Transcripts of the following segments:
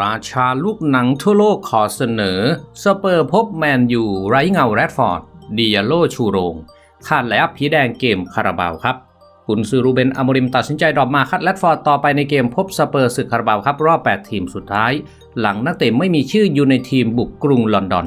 ราชาลูกหนังทั่วโลกขอเสนอ สเปอร์พบแมนยูไร้เงาแรดฟอร์ดดิอาโลชูโรงคาดและผีแดงเกมคาราบาวครับกุนซือรูเบนอมริมตัดสินใจดรอปมาคัดแรดฟอร์ดต่อไปในเกมพบสเปอร์ศึกคาราบาวครับรอบ 8 ทีมสุดท้าย หลังนักเตะไม่มีชื่ออยู่ในทีมบุกกรุงลอนดอน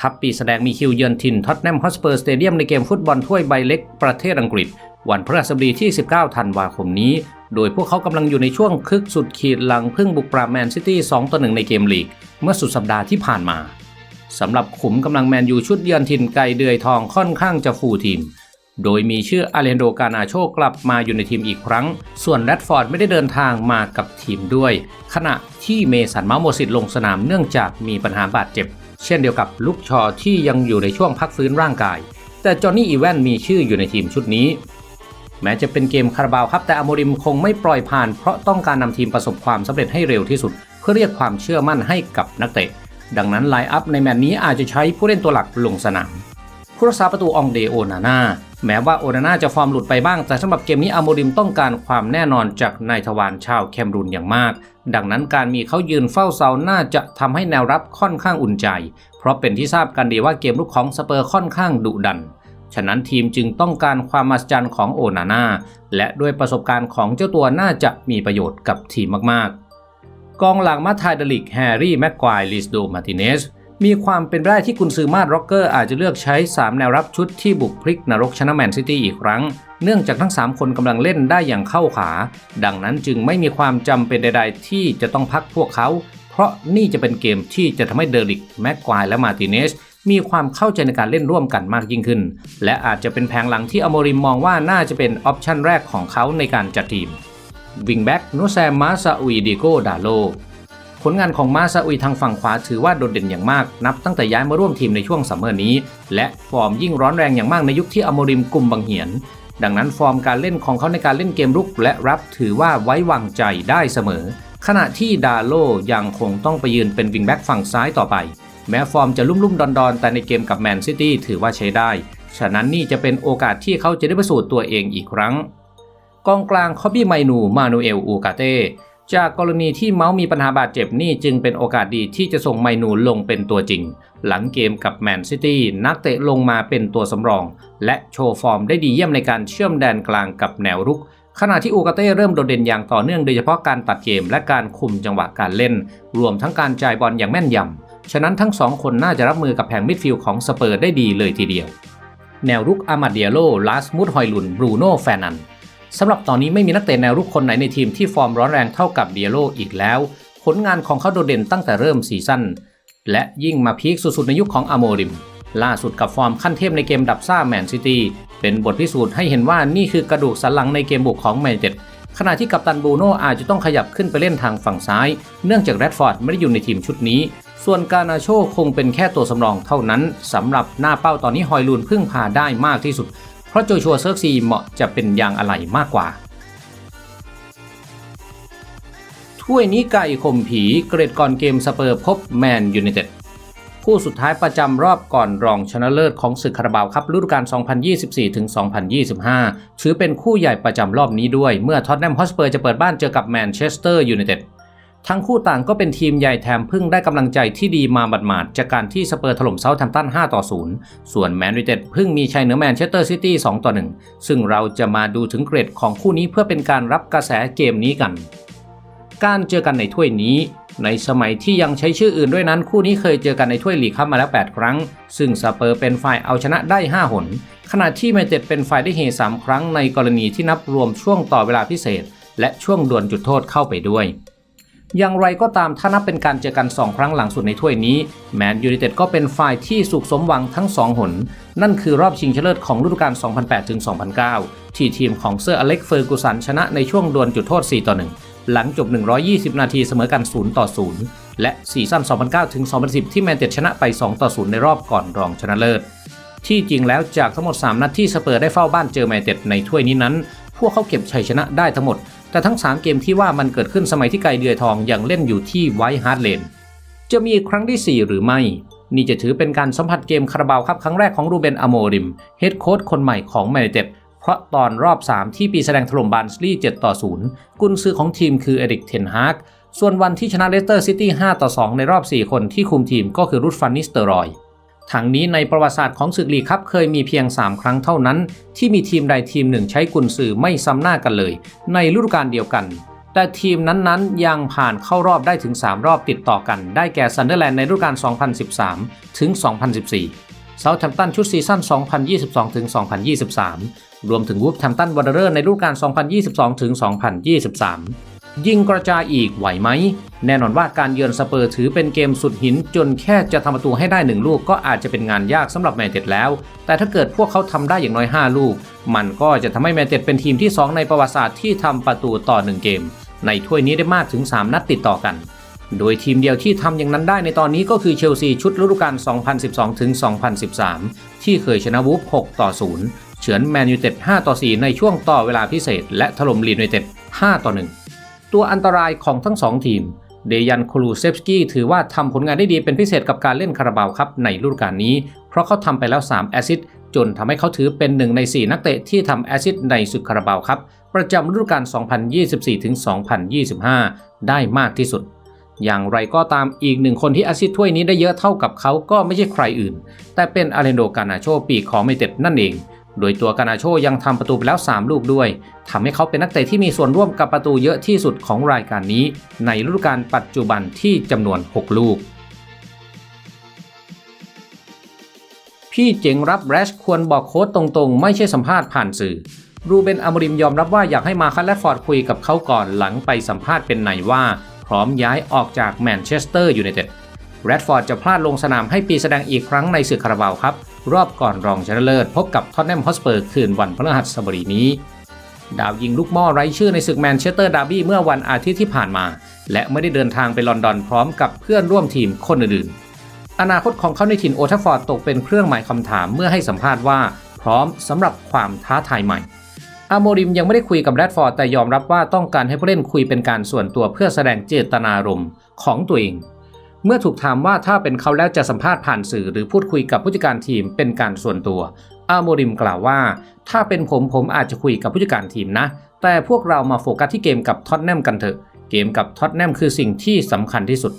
ทัพปีแสดงมีคิวเยือนทินท็อตแนมฮอสเปอร์สเตเดียมในเกมฟุตบอลถ้วยใบเล็กประเทศอังกฤษ วันพฤหัสบดีที่ 19 ธันวาคมนี้ โดยพวกเขากำลังอยู่ในช่วงคึกสุดขีดหลังพึ่งบุกปราบแมนซิตี้ 2 ต่อ 1 ในเกมลีก เมื่อสุดสัปดาห์ที่ผ่านมาสำหรับขุมกำลังแมนยูชุดเยือนทินไกเดือยทองค่อนข้างจะฟูทีม โดยมีชื่ออาเลนโดกานาโชกลับมาอยู่ในทีมอีกครั้ง ส่วนแรดฟอร์ดไม่ได้เดินทางมากับทีมด้วย ขณะที่เมสันมาโมสิตลงสนามเนื่องจากมีปัญหาบาดเจ็บ เช่นเดียวกับลุกชอที่ยังอยู่ในช่วงพักฟื้นร่างกาย แต่จอห์นนี่อีแวนมีชื่ออยู่ในทีมชุดนี้ แม้จะเป็นเกมคาราบาวครับ แต่อโมริมคงไม่ปล่อยผ่าน เพราะต้องการนำทีมประสบความสำเร็จให้เร็วที่สุด เพื่อเรียกความเชื่อมั่นให้กับนักเตะ ดังนั้นไลน์อัพในแมตช์นี้อาจจะใช้ผู้เล่นตัวหลักลงสนามผู้รักษาประตูองเดโอนาน่าแม้ว่าโอนาน่าจะฟอร์มหลุดไปบ้าง แต่สำหรับเกมนี้อโมริมต้องการความแน่นอนจากนายทวารชาวแคมรูนอย่างมาก ดังนั้นการมีเขายืนเฝ้าเสาน่าจะทำให้แนวรับค่อนข้างอุ่นใจ เพราะเป็นที่ทราบกันดีว่าเกมลุกของสเปอร์ค่อนข้างดุดัน ฉะนั้นทีมจึงต้องการความมหัศจรรย์ของโอนาน่าและด้วยประสบการณ์ของเจ้าตัวน่าจะมีประโยชน์กับทีมมากๆ กองหลังมาทายเดลิกแฮร์รี่แม็กควายลิสโดมาติเนสมีความเป็นไปได้ที่กุนซือมาดร็อกเกอร์อาจจะเลือกใช้ 3 แนวรับชุดที่บุกพลิกนรกชนะแมนซิตี้อีกครั้ง เนื่องจากทั้ง 3 คนกำลังเล่นได้อย่างเข้าขา ดังนั้นจึงไม่มีความจำเป็นใดๆ ที่จะต้องพักพวกเขา เพราะนี่จะเป็นเกมที่จะทำให้เดลิกแม็กควายและมาติเนส มีความเข้าใจในการเล่นร่วมกันมากยิ่งขึ้น และอาจจะเป็นแผงหลังที่อโมริมมองว่าน่าจะเป็นออปชันแรกของเขาในการจัดทีมวิงแบ็กโนแซมมาซาอุยดิโกดาโลผลงานของมาซาอุยทางฝั่งขวาถือว่าโดดเด่นอย่างมาก นับตั้งแต่ย้ายมาร่วมทีมในช่วงซัมเมอร์นี้ และฟอร์มยิ่งร้อนแรงอย่างมากในยุคที่อโมริมกลุ่มบังเหียน ดังนั้นฟอร์มการเล่นของเขาในการเล่นเกมรุกและรับถือว่าไว้วางใจได้เสมอ ขณะที่ดาโลยังคงต้องไปยืนเป็นวิงแบ็กฝั่งซ้ายต่อไป แม้ฟอร์มจะลุ่มๆ ดอนๆ แต่ในเกมกับแมนซิตี้ถือว่าใช้ได้ ฉะนั้นนี่จะเป็นโอกาสที่เขาจะได้พิสูจน์ตัวเองอีกครั้ง กองกลางคอบบี้ไมนูมานูเอลอูกาเต้จากกรณีที่เมาส์มีปัญหาบาดเจ็บนี่จึงเป็นโอกาสดีที่จะส่งไมนูลงเป็นตัวจริง หลังเกมกับแมนซิตี้นักเตะลงมาเป็นตัวสำรอง และโชว์ฟอร์มได้ดีเยี่ยมในการเชื่อมแดนกลางกับแนวรุก ขณะที่อูกาเต้เริ่มโดดเด่นอย่างต่อเนื่องโดยเฉพาะการตัดเกมและการคุมจังหวะการเล่น รวมทั้งการจ่ายบอลอย่างแม่นยำ ฉะนั้นทั้งสองคนน่าจะรับมือกับแผงมิดฟิลด์ของสเปอร์ได้ดีเลยทีเดียว แนวรุกอามาเดียโล ลาสมุดฮอยลุน บรูโน่แฟนันสำหรับตอนนี้ไม่มีนักเตะแนวรุกคนไหนในทีมที่ฟอร์มร้อนแรงเท่ากับเดียโลอีกแล้ว ผลงานของเขาโดดเด่นตั้งแต่เริ่มซีซั่นและยิ่งมาพีคสุดๆในยุคของอโมริม ล่าสุดกับฟอร์มขั้นเทพในเกมดับซ่าแมนซิตี้เป็นบทพิสูจน์ให้เห็นว่านี่คือกระดูกสันหลังในเกมบุกของแมนเต็ด ขณะที่กัปตันบูโน่อาจจะต้องขยับขึ้นไปเล่นทางฝั่งซ้าย เนื่องจากแรดฟอร์ดไม่ได้อยู่ในทีมชุดนี้ ส่วนกานาโชคงเป็นแค่ตัวสำรองเท่านั้นสำหรับหน้าเป้าตอนนี้ฮอยลูนพึ่งพาได้มากที่สุด เพราะโจชัวเซิร์กซีเหมาะจะเป็นยางอะไหล่มากกว่าถ้วยนี้ไก่ข่มผีเกรดก่อนเกมสเปอร์พบแมนยูไนเต็ด คู่สุดท้ายประจำรอบก่อนรองชนะเลิศของศึกคาราบาวครับฤดูกาล 2024-2025 ถือเป็นคู่ใหญ่ประจำรอบนี้ด้วย เมื่อท็อตแนมฮอสเปอร์จะเปิดบ้านเจอกับแมนเชสเตอร์ยูไนเต็ดทั้งคู่ต่างก็เป็นทีมใหญ่แถมพิ่งได้กำลังใจที่ดีมาบัดหมาดจากการที่สเปอร์ถล่มเซาท์แฮมป์ตัน 5 ต่อ 0 ส่วนแมนยูไนเต็ดพิ่งมีชัยเหนือแมนเชสเตอร์ซิตี้ 2 ต่อ 1 ซึ่งเราจะมาดูถึงเกรดของคู่นี้เพื่อเป็นการรับกระแสเกมนี้กัน การเจอกันในถ้วยนี้ ในสมัยที่ยังใช้ชื่ออื่นด้วยนั้น คู่นี้เคยเจอกันในถ้วยลีกคัพมาแล้ว 8 ครั้ง ซึ่งสเปอร์เป็นฝ่ายเอาชนะได้ 5 หน ขณะที่แมนเต็ดเป็นฝ่ายได้เฮ3ครั้งในกรณีที่นับรวมช่วงต่อเวลาพิเศษ และช่วงดวลจุดโทษเข้าไปด้วยอย่างไรก็ตามถ้านับเป็นการเจอกัน 2 ครั้งหลังสุดในถ้วยนี้ แมนยูไนเต็ดก็เป็นฝ่ายที่สุขสมหวังทั้ง 2 หน นั่นคือรอบชิงชนะเลิศของฤดูกาล 2008-2009 ที่ทีมของเซอร์อเล็กเฟอร์กูสันชนะในช่วงดวลจุดโทษ 4 ต่อ 1 หลังจบ 120 นาทีเสมอกัน 0 ต่อ 0 และซีซั่น 2009-2010 ที่แมนเต็ดชนะไป 2 ต่อ 0 ในรอบก่อนรองชนะเลิศ ที่จริงแล้วจากทั้งหมด 3 นัดที่สเปอร์ได้เฝ้าบ้านเจอแมนเต็ดในถ้วยนี้นั้น พวกเขาเก็บชัยชนะได้ทั้งหมด แต่ทั้ง 3 เกมที่ว่ามันเกิดขึ้นสมัยที่ไกลเดือยทองยังเล่นอยู่ที่ไวท์ฮาร์ดเลนจะมีครั้งที่ 4 หรือไม่ นี่จะถือเป็นการสัมผัสเกมคาราบาวครับครั้งแรกของรูเบนอโมริมเฮดโค้ชคนใหม่ของแมนเต็ด เพราะตอนรอบ 3 ที่ปีแสดงถล่มบาร์นสลีย์7ต่อ 0 กุนซือของทีมคือเอริกเทนฮากส่วนวันที่ชนะเลสเตอร์ซิตี้5ต่อ 2 ในรอบ 4 คนที่คุมทีมก็คือรุดฟันนิสเตอรอยทั้งนี้ในประวัติศาสตร์ของศึกลีกครับเคยมีเพียง 3 ครั้งเท่านั้น ที่มีทีมใดทีมหนึ่งใช้กุนซือไม่ซ้ำหน้ากันเลย ในฤดูกาลเดียวกัน แต่ทีมนั้นๆ ยังผ่านเข้ารอบได้ถึง 3 รอบติดต่อกัน ได้แก่ซันเดอร์แลนด์ในฤดูกาล 2013 ถึง 2014เซาท์แฮมป์ตันชุดซีซั่น 2022 ถึง 2023 รวมถึงวูฟแฮมตันวอร์เรอร์ในฤดูกาล 2022ถึง2023 ยิงกระจายอีกไหวไหม แน่นอนว่าการเยือนสเปอร์ถือเป็นเกมสุดหินจนแค่จะทำประตูให้ได้หนึ่งลูกก็อาจจะเป็นงานยากสำหรับแมนเต็ดแล้ว แต่ถ้าเกิดพวกเขาทำได้อย่างน้อย 5 ลูก มันก็จะทำให้แมนเต็ดเป็นทีมที่ 2 ในประวัติศาสตร์ที่ทำประตูต่อ 1 เกม ในถ้วยนี้ได้มากถึง 3 นัดติดต่อกันโดยทีมเดียวที่ทำอย่างนั้นได้ในตอนนี้ก็คือเชลซีชุดฤดูกาล 2012ถึง2013 ที่เคยชนะวูฟ 6 ต่อ 0 เฉือนแมนยูเต็ด 5 ต่อ 4 ในช่วงต่อเวลาพิเศษ และถล่มลีดยูเต็ด 5 ต่อ 1 ตัวอันตรายของทั้ง 2 ทีม เดยันคลูเซฟสกี้ถือว่าทำผลงานได้ดีเป็นพิเศษกับการเล่นคาราบาวครับในฤดูกาลนี้ เพราะเขาทำไปแล้ว 3 แอซิสจนทำให้เขาถือเป็นหนึ่งใน 4 นักเตะที่ทำแอซิสในศึกคาราบาวครับประจำฤดูกาล 2024-2025 ได้มากที่สุดอย่างไรก็ตามอีกหนึ่งคนที่แอสซิสต์ถ้วยนี้ได้เยอะเท่ากับเขาก็ไม่ใช่ใครอื่น แต่เป็นอาเรนโดกานาโชปีของเมเต็ดนั่นเอง โดยตัวกานาโชยังทำประตูไปแล้ว 3 ลูกด้วยทำให้เขาเป็นนักเตะที่มีส่วนร่วมกับประตูเยอะที่สุดของรายการนี้ ในฤดูกาลปัจจุบันที่จำนวน 6 ลูก พี่เจ๋งรับแรชควรบอกโค้ดตรงๆ ไม่ใช่สัมภาษณ์ผ่านสื่อ รูเบนอมริมยอมรับว่าอยากให้มาคัตและฟอร์ดคุยกับเขาก่อนหลังไปสัมภาษณ์เป็นในว่า พร้อมย้ายออกจากแมนเชสเตอร์ยูไนเต็ดแรดฟอร์ดจะพลาดลงสนามให้ปีแสดงอีกครั้งในศึกคาราบาวครับ รอบก่อนรองชนะเลิศ พบกับท็อตแนมฮอสเปอร์คืนวันพฤหัสบดีนี้ ดาวยิงลูกหม้อไร้ชื่อในศึกแมนเชสเตอร์ดาร์บี้เมื่อวันอาทิตย์ที่ผ่านมา และไม่ได้เดินทางไปลอนดอนพร้อมกับเพื่อนร่วมทีมคนอื่นๆ อนาคตของเขาในถิ่นโอทัฟฟอร์ดตกเป็นเครื่องหมายคำถามเมื่อให้สัมภาษณ์ว่า พร้อมสำหรับความท้าทายใหม่อาโมริมยังไม่ได้คุยกับแรดฟอร์ดแต่ยอมรับว่าต้องการให้ผู้เล่นคุยเป็นการส่วนตัวเพื่อแสดงเจตนารมณ์ของตัวเอง เมื่อถูกถามว่าถ้าเป็นเขาแล้วจะสัมภาษณ์ผ่านสื่อหรือพูดคุยกับผู้จัดการทีมเป็นการส่วนตัว อาโมริมกล่าวว่า ถ้าเป็นผมผมอาจจะคุยกับผู้จัดการทีมนะ แต่พวกเรามาโฟกัสที่เกมกับท็อตแนมกันเถอะเกมกับท็อตแนมคือสิ่งที่สำคัญที่สุด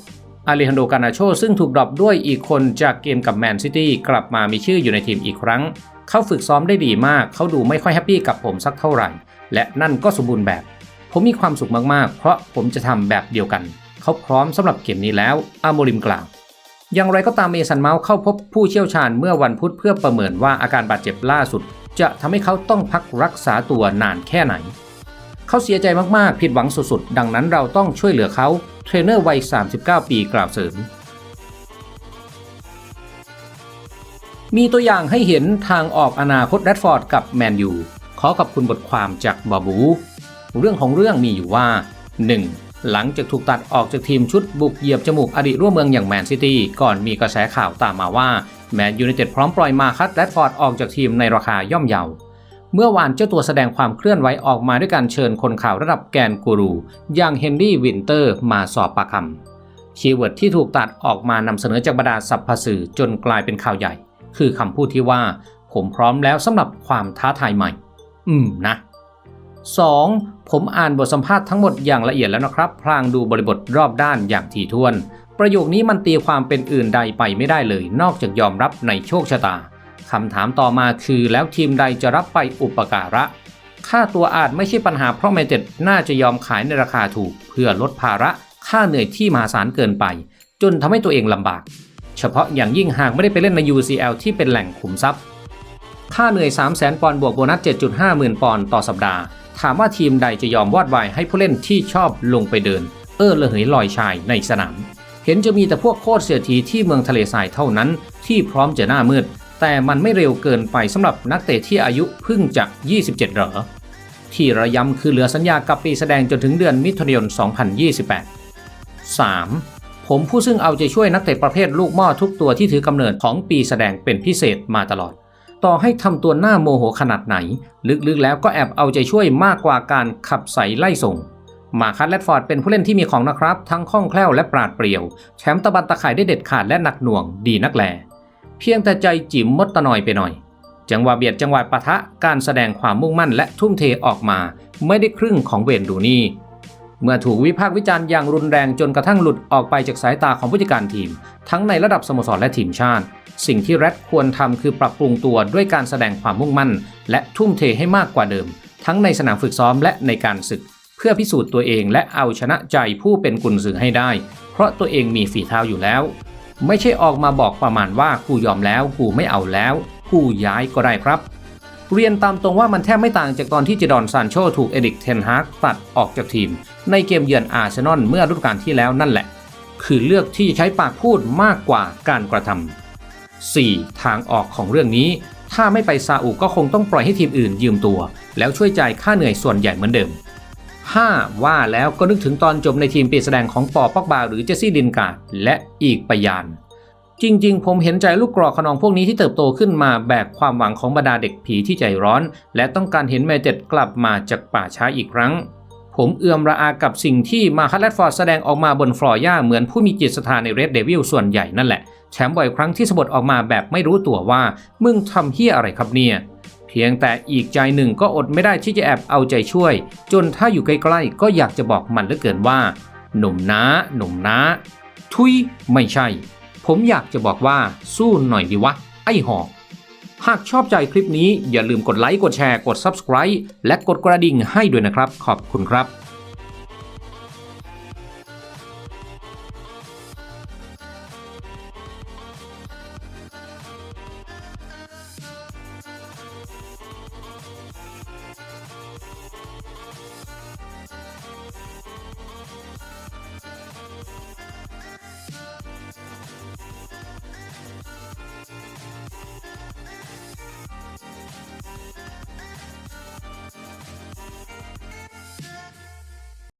อาเลฮันโดกานาโชซึ่งถูกดรอปด้วยอีกคนจากเกมกับแมนซิตี้กลับมามีชื่ออยู่ในทีมอีกครั้ง เขาฝึกซ้อมได้ดีมาก เขาดูไม่ค่อยแฮปปี้กับผมสักเท่าไหร่ และนั่นก็สมบูรณ์แบบ ผมมีความสุขมากๆ เพราะผมจะทำแบบเดียวกัน เขาพร้อมสำหรับเกมนี้แล้วอาโมริมกล่าว อย่างไรก็ตามเมสันเมาส์เข้าพบผู้เชี่ยวชาญเมื่อวันพุธเพื่อประเมินว่าอาการบาดเจ็บล่าสุด จะทำให้เขาต้องพักรักษาตัวนานแค่ไหน เขาเสียใจมากๆ ผิดหวังสุดๆ ดังนั้นเราต้องช่วยเหลือเขา เทรนเนอร์วัย 39 ปีกล่าวเสริมมีตัวอย่างให้เห็นทางออกอนาคตแรดฟอร์ดกับแมนยูขอขอบคุณบทความจากบาบู เรื่องของเรื่องมีอยู่ว่า 1. หลังจากถูกตัดออกจากทีมชุดบุกเหยียบจมูกอดีตร่วมเมืองอย่างแมนซิตี้ก่อนมีกระแสข่าวตามมาว่าแมนยูไนเต็ดพร้อมปล่อยมาคัตแรดฟอร์ดออกจากทีมในราคาย่อมเยาเมื่อวานเจ้าตัวแสดงความเคลื่อนไหวออกมาด้วยการเชิญคนข่าวระดับแกนกูรู อย่างเฮนรี่วินเตอร์มาสอบปากคำคีย์เวิร์ดที่ถูกตัดออกมานำเสนอจากบรรดาสัพพสื่อจนกลายเป็นข่าวใหญ่ คือคำพูดที่ว่า ผมพร้อมแล้วสำหรับความท้าทายใหม่ อืมนะ 2. ผมอ่านบทสัมภาษณ์ทั้งหมดอย่างละเอียดแล้วนะครับ พลางดูบริบทรอบด้านอย่างถี่ถ้วน ประโยคนี้มันตีความเป็นอื่นใดไปไม่ได้เลย นอกจากยอมรับในโชคชะตาคำถามต่อมาคือแล้วทีมใดจะรับไปอุปการะ ค่าตัวอาจไม่ใช่ปัญหาเพราะแมนเต็ดน่าจะยอมขายในราคาถูก เพื่อลดภาระค่าเหนื่อยที่มหาศาลเกินไป จนทำให้ตัวเองลำบาก เฉพาะอย่างยิ่งหากไม่ได้ไปเล่นใน UCL ที่เป็นแหล่งขุมทรัพย์ ค่าเหนื่อย 3 0 0 0 0 0ปอนด์บวกโบนัส 7.5 หมื่นปอนด์ต่อสัปดาห์ ถามว่าทีมใดจะยอมวอดวายให้ผู้เล่นที่ชอบลงไปเดิน เออระเหยลอยชายในสนาม เห็นจะมีแต่พวกโคตรเสียทีที่เมืองทะเลทรายเท่านั้น ที่พร้อมจะหน้ามืด แต่มันไม่เร็วเกินไปสำหรับนักเตะที่อายุเพิ่งจะ 27 เหรอ ที่ระยำคือเหลือสัญญากับปีแสดงจนถึงเดือนมิถุนายน 2028 3. ผมผู้ซึ่งเอาใจช่วยนักเตะประเภทลูกหม้อทุกตัวที่ถือกำเนิดของปีแสดงเป็นพิเศษมาตลอด ต่อให้ทำตัวหน้าโมโหขนาดไหน ลึกๆแล้วก็แอบเอาใจช่วยมากกว่าการขับใส่ไล่ส่ง มาคัตแรดฟอร์ดเป็นผู้เล่นที่มีของนะครับ ทั้งคล่องแคล่วและปราดเปรียว แชมป์ตะบันตะข่ายได้เด็ดขาดและหนักหน่วง ดีนักแล เพียงแต่ใจจิ๋มมดตะนอยไปหน่อย จังหวะเบียดจังหวะปะทะการแสดงความมุ่งมั่นและทุ่มเทออกมา ไม่ได้ครึ่งของเวนดูนี่ เมื่อถูกวิพากษ์วิจารณ์อย่างรุนแรงจนกระทั่งหลุดออกไปจากสายตาของผู้จัดการทีม ทั้งในระดับสโมสรและทีมชาติ สิ่งที่แรดควรทำคือปรับปรุงตัวด้วยการแสดงความมุ่งมั่น และทุ่มเทให้มากกว่าเดิม ทั้งในสนามฝึกซ้อมและในการศึก เพื่อพิสูจน์ตัวเองและเอาชนะใจผู้เป็นกุนซือให้ได้ เพราะตัวเองมีฝีเท้าอยู่แล้ว ไม่ใช่ออกมาบอกประมาณว่ากูยอมแล้วกูไม่เอาแล้วกูย้ายก็ได้ครับ เรียนตามตรงว่ามันแทบไม่ต่างจากตอนที่เจดอนซานโชถูกเอริกเทนฮากตัดออกจากทีม ในเกมเยือนอาร์เซนอลเมื่อฤดูกาลที่แล้วนั่นแหละ คือเลือกที่จะใช้ปากพูดมากกว่าการกระทำ 4. ทางออกของเรื่องนี้ ถ้าไม่ไปซาอุก็คงต้องปล่อยให้ทีมอื่นยืมตัว แล้วช่วยจ่ายค่าเหนื่อยส่วนใหญ่เหมือนเดิม 5. ว่าแล้วก็นึกถึงตอนจบในทีมปีแสดงของปอปอกบาหรือเจสซี่ดินกาและอีกปยาน จริง ๆ ผมเห็นใจลูกกรอกขนองพวกนี้ที่เติบโตขึ้นมาแบกความหวังของบรรดาเด็กผีที่ใจร้อน และต้องการเห็นแมเต็ดกลับมาจากป่าช้าอีกครั้ง ผมเอื่อมระอากับสิ่งที่มาคัตแลดฟอร์ดแสดงออกมาบนฟลอร์ย่าเหมือนผู้มีจิตศรัทธาในเรดเดวิลส่วนใหญ่นั่นแหละแถมบ่อยครั้งที่สะบดออกมาแบบไม่รู้ตัวว่า มึงทำเฮี้ยอะไรครับเนี่ยเพียงแต่อีกใจหนึ่งก็อดไม่ได้ที่จะแอบเอาใจช่วย จนถ้าอยู่ใกล้ๆก็อยากจะบอกมันเหลือเกินว่า หนุ่มนะหนุ่มนะ ทุยไม่ใช่ ผมอยากจะบอกว่าสู้หน่อยดีวะ ไอ้หอก หากชอบใจคลิปนี้อย่าลืมกดไลค์ กดแชร์ กด Subscribe และกดกระดิ่งให้ด้วยนะครับ ขอบคุณครับ